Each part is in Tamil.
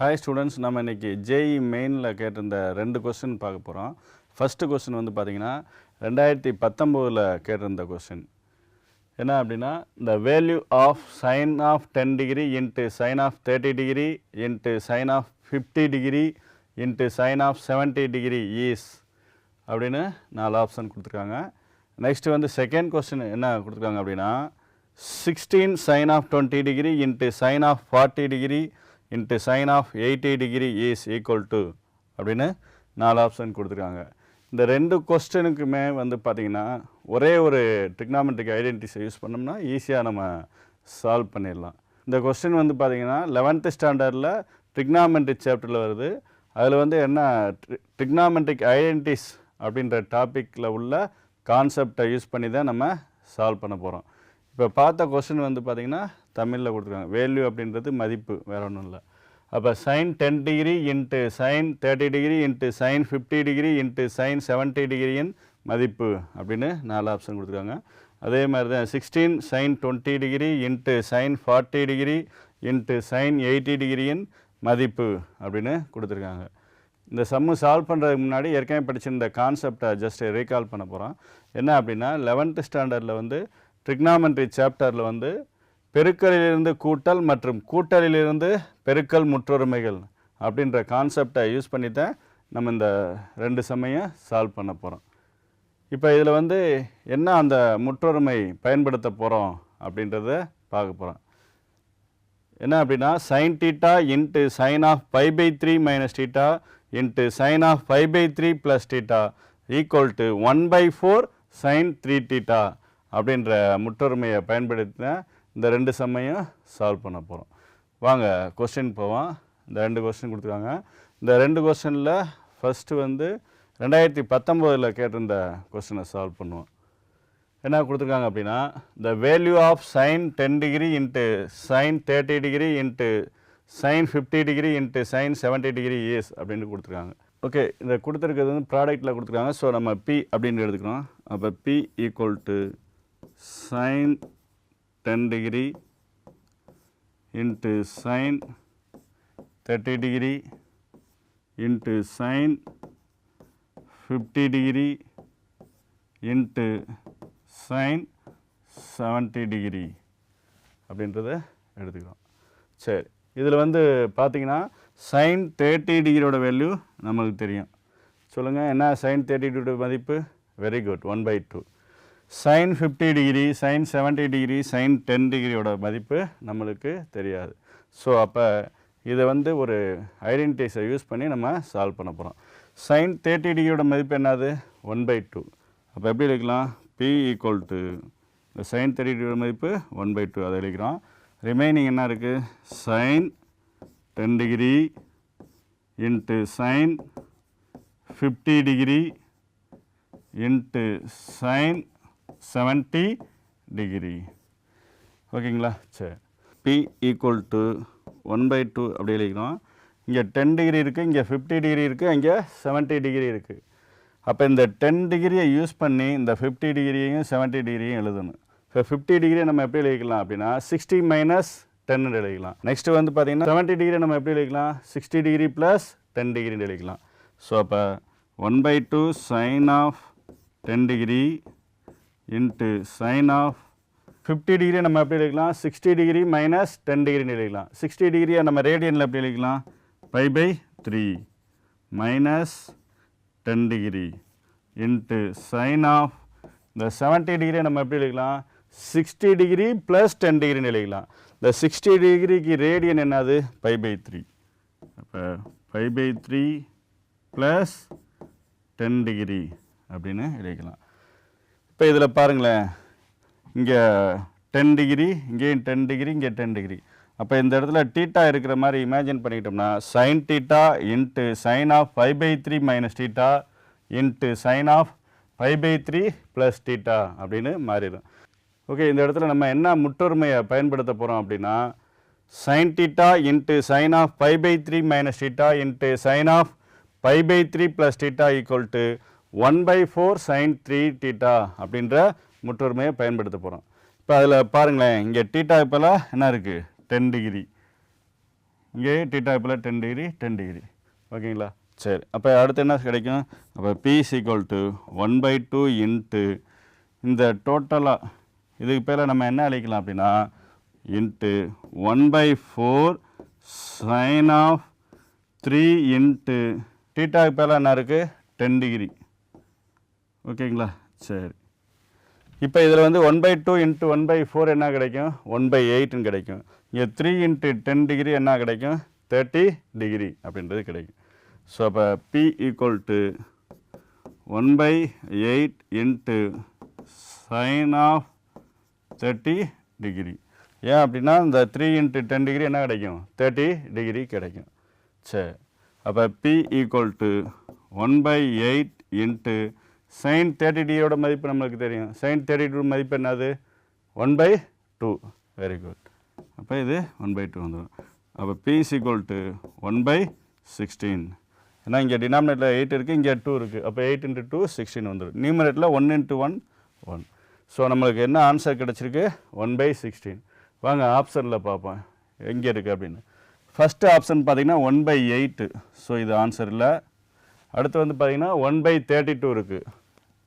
ஹாய் ஸ்டூடெண்ட்ஸ் நம்ம இன்னைக்கு ஜேஇ மெயினில் கேட்டிருந்த ரெண்டு கொஸ்டின் பார்க்க போகிறோம் ஃபஸ்ட்டு கொஸ்டின் வந்து பார்த்தீங்கன்னா ரெண்டாயிரத்தி பத்தொம்போதில் கேட்டிருந்த கொஸ்டின் என்ன அப்படின்னா the value of sine of ten degree into sine of thirty degree into sine of fifty degree into sine of seventy degree is அப்படின்னு நாலு ஆப்ஷன் கொடுத்துருக்காங்க. நெக்ஸ்ட்டு வந்து செகண்ட் கொஸ்டின் என்ன கொடுத்துருக்காங்க அப்படின்னா sixteen sine of twenty degree into sine of forty degree into sine of eighty degree is equal to அப்படின்னு நாலு ஆப்ஷன் கொடுத்துருக்காங்க. இந்த ரெண்டு கொஸ்டினுக்குமே வந்து பார்த்திங்கன்னா ஒரே ஒரு ட்ரிக்னாமெட்ரிக் ஐடென்டிஸை யூஸ் பண்ணோம்னா ஈஸியாக நம்ம சால்வ் பண்ணிடலாம். இந்த கொஸ்டின் வந்து பார்த்திங்கன்னா லெவன்த்து ஸ்டாண்டர்டில் ட்ரிக்னாமெட்ரிக் சாப்டரில் வருது. அதில் வந்து என்ன ட்ரிக்னாமெட்ரிக் ஐடென்டிஸ் அப்படின்ற டாப்பிக்கில் உள்ள கான்செப்டை யூஸ் பண்ணி தான் நம்ம சால்வ் பண்ண போகிறோம் இப்போ பார்த்த கொஸ்டின் வந்து பார்த்திங்கன்னா தமிழில் கொடுத்துருக்காங்க. வேல்யூ அப்படின்றது மதிப்பு வேற ஒன்றும் இல்லை. அப்போ sine ten degree into sine thirty degree into sine fifty degree into sine seventy டிகிரியின் மதிப்பு அப்படின்னு நாலு ஆப்ஷன் கொடுத்துருக்காங்க. அதே மாதிரி தான் sixteen sine twenty degree into sine forty degree into sine eighty டிகிரியின் மதிப்பு அப்படின்னு கொடுத்துருக்காங்க. இந்த சம்மு சால்வ் பண்ணுறதுக்கு முன்னாடி ஏற்கனவே படிச்சிருந்த கான்செப்டை ஜஸ்ட் ரீகால் பண்ண போகிறோம் என்ன அப்படின்னா லெவன்த்து ஸ்டாண்டர்டில் வந்து ட்ரிக்னாமெண்ட்ரி சாப்டரில் வந்து பெருக்கலிலிருந்து கூட்டல் மற்றும் கூட்டலிலிருந்து பெருக்கல் முற்றொருமைகள் அப்படின்ற கான்செப்டை யூஸ் பண்ணி தான் நம்ம இந்த ரெண்டு சமயம் சால்வ் பண்ண போகிறோம் இப்போ இதில் வந்து என்ன அந்த முற்றொருமை பயன்படுத்த போகிறோம் அப்படின்றத பார்க்க போகிறோம் என்ன அப்படின்னா sine theta into sine of pi by three minus theta into sine of pi by three plus theta equal to one by four sine three theta அப்படின்ற முற்றொருமையை பயன்படுத்தி இந்த ரெண்டு செம்மையும் சால்வ் பண்ண போகிறோம் வாங்க கொஸ்டின் போவோம். இந்த ரெண்டு கொஸ்டின் கொடுத்துருக்காங்க. இந்த ரெண்டு கொஸ்டினில் ஃபஸ்ட்டு வந்து ரெண்டாயிரத்தி பத்தொம்போதில் கேட்டிருந்த கொஸ்டினை சால்வ் பண்ணுவோம். என்ன கொடுத்துருக்காங்க அப்படின்னா the value of sine ten degree into sine thirty degree into sine fifty degree into sine seventy degree is அப்படின்னு கொடுத்துருக்காங்க. ஓகே இந்த கொடுத்துருக்கிறது வந்து ப்ராடக்ட்டில் கொடுத்துருக்காங்க. ஸோ நம்ம பி அப்படின்னு எடுத்துக்கிறோம் அப்போ P equal to sine ten degree into sine thirty degree into sine fifty degree into sine seventy degree அப்படின்றத எடுத்துக்கிறோம். சரி இதில் வந்து பார்த்தீங்கன்னா சைன் தேர்ட்டி டிகிரியோட வேல்யூ நம்மளுக்கு தெரியும். சொல்லுங்கள் என்ன சைன் தேர்ட்டி டிகிரியோட மதிப்பு? Very good one by two sine fifty degree sine seventy degree sine ten டிகிரியோட மதிப்பு நம்மளுக்கு தெரியாது. ஸோ அப்போ இதை வந்து ஒரு ஐடென்டிஸை யூஸ் பண்ணி நம்ம சால்வ் பண்ண போகிறோம் சைன் தேர்ட்டி டிகிரியோட மதிப்பு என்னது? ஒன் பை டூ அப்போ எப்படி எழுதிக்கலாம் பி ஈக்குவல் டு இந்த சைன் தேர்ட்டி டிகிரியோட மதிப்பு ஒன் பை டூ அதை எழுதிக்கிறோம். ரிமைனிங் என்ன இருக்குது sine ten degree into sine fifty degree into sine seventy degree. ஓகேங்களா? சரி. P equal to one by two அப்படி எழுதிக்கிறோம் இங்கே டென் டிகிரி இருக்குது இங்கே ஃபிஃப்டி டிகிரி இருக்குது இங்கே செவன்ட்டி டிகிரி இருக்குது அப்போ இந்த டென் டிகிரியை யூஸ் பண்ணி இந்த ஃபிஃப்டி டிகிரியையும் செவன்ட்டி டிகிரியும் எழுதணும். இப்போ ஃபிஃப்டி டிகிரியை நம்ம எப்படி எழுதிக்கலாம் அப்படின்னா சிக்ஸ்டி மைனஸ் டென்னு எழுதிக்கலாம். நெக்ஸ்ட்டு வந்து பார்த்தீங்கன்னா செவன்ட்டி டிகிரி நம்ம எப்படி எழுதிக்கலாம்? சிக்ஸ்டி டிகிரி ப்ளஸ் டென் டிகிரின்னு எழுதிக்கலாம். ஸோ அப்போ one by two sine of ten degree into sine of fifty degree நம்ம எப்படி எழுதிக்கலாம்? சிக்ஸ்டி டிகிரி மைனஸ் டென் டிகிரின்னு எழுதிக்கலாம். சிக்ஸ்டி டிகிரியை நம்ம ரேடியனில் எப்படி எழுதிக்கலாம்? Pi by three minus ten degree into sine of இந்த செவன்ட்டி டிகிரியை நம்ம எப்படி எழுதிக்கலாம்? சிக்ஸ்டி டிகிரி ப்ளஸ் டென் டிகிரின்னு எழுதிக்கலாம். இந்த சிக்ஸ்டி டிகிரிக்கு ரேடியன் என்னது? பை பை த்ரீ அப்போ pi by three plus ten degree அப்படின்னு எழுதிக்கலாம். இப்போ இதில் பாருங்களேன். இங்கே டென் டிகிரி இங்கேயும் டென் டிகிரி இங்கே டென் டிகிரி அப்போ இந்த இடத்துல டீட்டா இருக்கிற மாதிரி imagine பண்ணிக்கிட்டோம்னா sine theta into sine of five by three minus theta into sine of five by three plus theta அப்படின்னு மாறிடும். ஓகே இந்த இடத்துல நம்ம என்ன முற்றொருமையை பயன்படுத்த போகிறோம் அப்படின்னா sine theta into sine of five pi three minus theta into sine of five pi three plus theta equal to one by four sine three theta அப்படின்ற முற்றொருமையை பயன்படுத்த போகிறோம் இப்போ அதில் பாருங்களேன் இங்கே டீட்டா இப்போலாம் என்ன இருக்குது டென் டிகிரி இங்கே டீட்டா இப்போ டென் டிகிரி டென் டிகிரி ஓகேங்களா? சரி அப்போ அடுத்து என்ன கிடைக்கும்? அப்போ P equal to one by two into இந்த டோட்டலாக இதுக்கு பேரில் நம்ம என்ன அழைக்கலாம் அப்படின்னா into one by four sine of three into டீட்டாக்கு பேர என்ன இருக்குது டென் டிகிரி ஓகேங்களா? சரி. இப்போ இதில் வந்து one by two into one by four என்ன கிடைக்கும்? ஒன் பை எயிட்னு கிடைக்கும். இங்கே த்ரீ இன்ட்டு டென் டிகிரி என்ன கிடைக்கும்? தேர்ட்டி டிகிரி அப்படின்றது கிடைக்கும். ஸோ அப்போ P equal to one by eight into sine of thirty degree ஏன் அப்படின்னா இந்த த்ரீ இன்ட்டு டென் டிகிரி என்ன கிடைக்கும்? தேர்ட்டி டிகிரி கிடைக்கும். சரி. அப்போ P equal to one by eight into sine thirty டியோட மதிப்பு நம்மளுக்கு தெரியும். சைன் தேர்ட்டி டூ மதிப்பு என்னது? One by two very good அப்போ இது ஒன் பை டூ வந்துடும் அப்போ P equal to one by sixteen ஏன்னா இங்கே டினாமினேட்டில் எயிட் இருக்குது இங்கே டூ இருக்குது அப்போ எயிட் இன்ட்டு டூ சிக்ஸ்டீன் வந்துடும் நியூமினேட்டில் one into one one so நம்மளுக்கு என்ன ஆன்சர் கிடச்சிருக்கு? ஒன் பை சிக்ஸ்டீன் வாங்க ஆப்ஷனில் பார்ப்போம். எங்கே இருக்குது அப்படின்னு. ஃபஸ்ட்டு ஆப்ஷன் பார்த்திங்கன்னா ஒன் பை எயிட்டு ஸோ இது ஆன்சர் இல்லை அடுத்து வந்து பார்த்திங்கன்னா ஒன் பை தேர்ட்டி டூ இருக்குது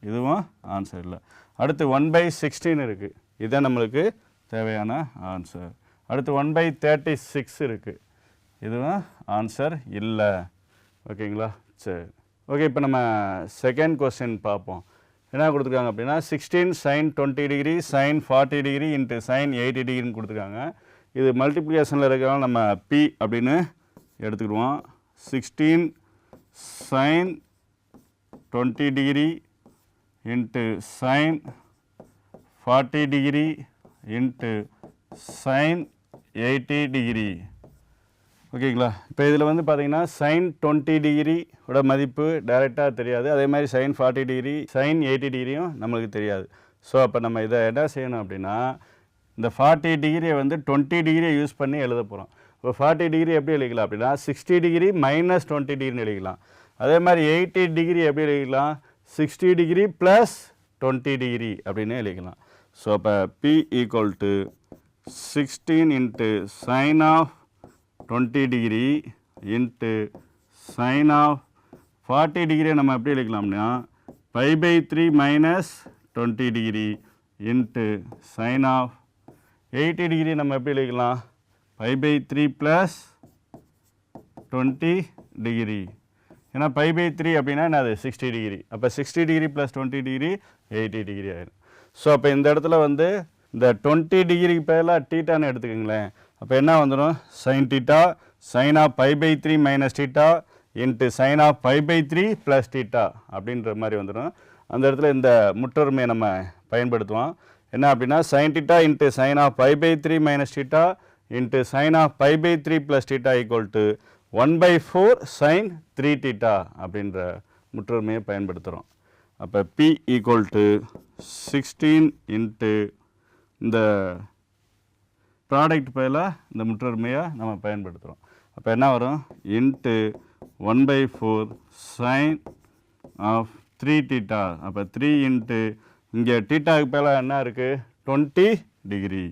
இதுவும் ஆன்சர் இல்லை. அடுத்து ஒன் பை சிக்ஸ்டீன் இருக்குது இதுதான் நம்மளுக்கு தேவையான ஆன்சர் அடுத்து ஒன் பை தேர்ட்டி சிக்ஸ் இருக்குது இதுவும் ஆன்சர் இல்லை. ஓகேங்களா சரி. ஓகே இப்போ நம்ம செகண்ட் கொஸ்டின் பார்ப்போம். என்ன கொடுத்துருக்காங்க அப்படின்னா sixteen sine twenty degree sine forty degree into sine eighty டிகிரின்னு கொடுத்துருக்காங்க. இது மல்டிப்ளிகேஷனில் இருக்கிறனால நம்ம பி அப்படின்னு எடுத்துக்கிடுவோம். Sixteen sine twenty degree into sine forty degree into sine eighty degree ஓகேங்களா இப்போ இதில் வந்து பார்த்தீங்கன்னா சைன் டுவெண்ட்டி டிகிரியோட மதிப்பு டைரெக்டாக தெரியாது. அதே மாதிரி sine forty degree sine eighty டிகிரியும் நம்மளுக்கு தெரியாது. ஸோ அப்போ நம்ம இதை என்ன செய்யணும் அப்படின்னா இந்த ஃபார்ட்டி டிகிரியை வந்து டுவெண்ட்டி டிகிரியை யூஸ் பண்ணி எழுத போகிறோம் இப்போ ஃபார்ட்டி டிகிரி எப்படி எழுதிக்கலாம் அப்படின்னா சிக்ஸ்டி டிகிரி மைனஸ் டுவெண்ட்டி டிகிரின்னு எழுதிக்கலாம். அதே மாதிரி எயிட்டி டிகிரி எப்படி எழுதிக்கலாம்? Sixty degree plus twenty degree அப்படின்னு எழுதிக்கலாம். ஸோ அப்போ P equal to sixteen into sine of twenty degree into sine of forty டிகிரியை நம்ம எப்படி எழுதிக்கலாம்னா pi by three minus twenty degree into sine of eighty degree நம்ம எப்படி எழுதிக்கலாம் pi by three plus twenty degree. ஏன்னா பை பை த்ரீ அப்படின்னா என்னது? சிக்ஸ்டி டிகிரி அப்போ sixty degree plus twenty degree eighty degree ஆயிடும் ஸோ அப்போ இந்த இடத்துல வந்து இந்த டுவெண்ட்டி டிகிரிக்கு பதிலாக டீட்டான்னு எடுத்துக்கோங்களேன். அப்போ என்ன வந்துடும் sine theta sine of pi by three minus theta into sine of pi by three plus theta அப்படின்ற மாதிரி வந்துடும் அந்த இடத்துல இந்த முற்றொருமையை நம்ம பயன்படுத்துவோம். என்ன அப்படின்னா sine theta into sine of pi by three minus theta into sine of pi by three plus theta equal to one by four sine three theta அப்படின்ற முற்றுமையை பயன்படுத்துகிறோம். அப்போ P equal to sixteen into இந்த ப்ராடக்ட் பதிலாக இந்த முற்றொருமையை நம்ம பயன்படுத்துகிறோம். அப்போ என்ன வரும்? Into one by four sine of three theta அப்போ த்ரீ இன்ட்டு இங்கே டீட்டாவுக்கு பதிலாக என்ன இருக்குது டுவெண்ட்டி டிகிரி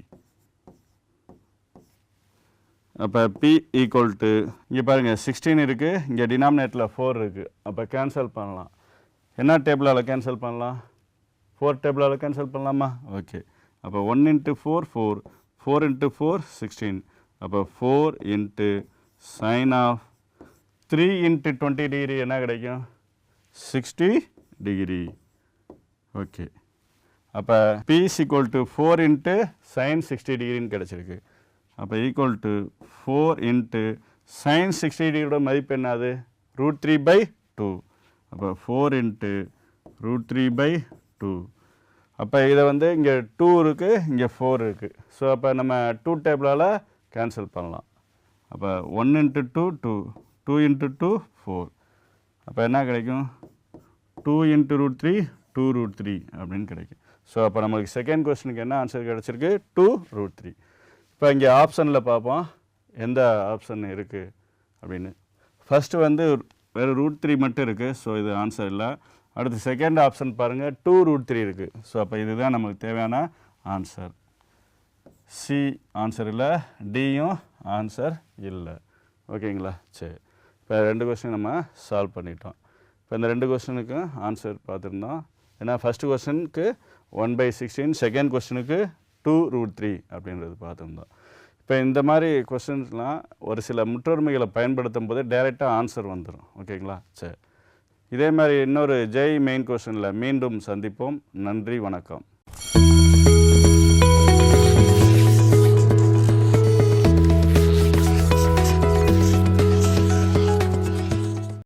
அப்போ பி ஈக்குவல் டு இங்கே பாருங்கள் சிக்ஸ்டீன் இருக்குது இங்கே டினாமினேட்டில் ஃபோர் இருக்குது அப்போ கேன்சல் பண்ணலாம். என்ன டேபிளால் கேன்சல் பண்ணலாம்? ஃபோர் டேபிளால் கேன்சல் பண்ணலாமா? ஓகே அப்போ one into four four four into four sixteen அப்போ four into sine of three into twenty degree என்ன கிடைக்கும்? சிக்ஸ்டி டிகிரி ஓகே அப்போ B equal to four into sine sixty டிகிரின்னு கிடச்சிருக்கு. அப்போ equal to four into sine sixty டிகிரியோட மதிப்பு என்னது? ரூட் த்ரீ பை டூ அப்போ four into root three by two அப்போ இதை வந்து இங்கே டூ இருக்குது இங்கே ஃபோர் இருக்குது ஸோ அப்போ நம்ம டூ டேபிளால் கேன்சல் பண்ணலாம். அப்போ one into two two two into two four அப்போ என்ன கிடைக்கும்? Two into root three two root three அப்படின்னு கிடைக்கும். ஸோ அப்போ நம்மளுக்கு செகண்ட் கொஸ்டினுக்கு என்ன ஆன்சர் கிடச்சிருக்கு? டூ ரூட் த்ரீ இப்போ இங்கே ஆப்ஷனில் பார்ப்போம். எந்த ஆப்ஷன் இருக்குது அப்படின்னு. ஃபஸ்ட்டு வந்து வெறும் ரூட் த்ரீ மட்டும் இருக்குது ஸோ இது ஆன்சர் இல்லை. அடுத்து செகண்ட் ஆப்ஷன் பாருங்கள் டூ ரூட் த்ரீ இருக்குது ஸோ அப்போ இதுதான் நமக்கு தேவையான ஆன்சர் சி ஆன்சர் இல்லை டியும் ஆன்சர் இல்லை. ஓகேங்களா? சரி. இப்போ ரெண்டு கொஸ்டின் நம்ம சால்வ் பண்ணிட்டோம். இப்போ இந்த ரெண்டு கொஸ்டினுக்கும் ஆன்சர் பார்த்துருந்தோம். ஏன்னா ஃபஸ்ட்டு கொஸ்டினுக்கு ஒன் பை சிக்ஸ்டீன் செகண்ட் கொஸ்டினுக்கு டூ ரூட் த்ரீ அப்படின்றது பார்த்துருந்தோம். இப்போ இந்த மாதிரி கொஸ்டின்ஸ்லாம் ஒரு சில முற்றொருமைகளை பயன்படுத்தும் போது டைரெக்டாக ஆன்சர் வந்துடும் ஓகேங்களா? சரி. இதே மாதிரி இன்னொரு ஜெய் மெயின் கொஸ்டினில் மீண்டும் சந்திப்போம். நன்றி வணக்கம்.